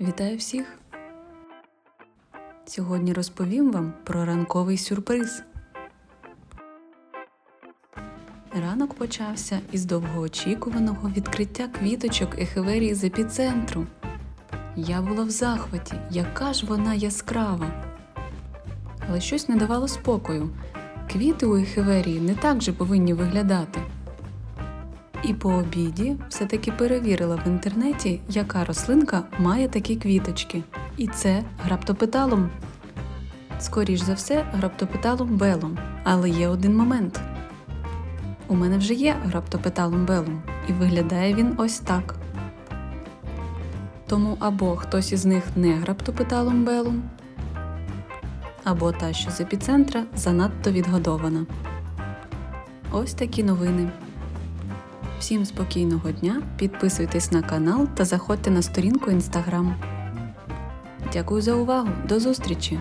Вітаю всіх! Сьогодні розповім вам про ранковий сюрприз. Ранок почався із довгоочікуваного відкриття квіточок ехеверії з епіцентру. Я була в захваті, яка ж вона яскрава. Але щось не давало спокою. Квіти у ехеверії не так же повинні виглядати. І по обіді все-таки перевірила в інтернеті, яка рослинка має такі квіточки. І це граптопеталум. Скоріш за все, граптопеталум белум. Але є один момент. У мене вже є граптопеталум белум, і виглядає він ось так. Тому або хтось із них не граптопеталум белум, або та, що з епіцентра, занадто відгодована. Ось такі новини. Всім спокійного дня, підписуйтесь на канал та заходьте на сторінку Instagram. Дякую за увагу. До зустрічі!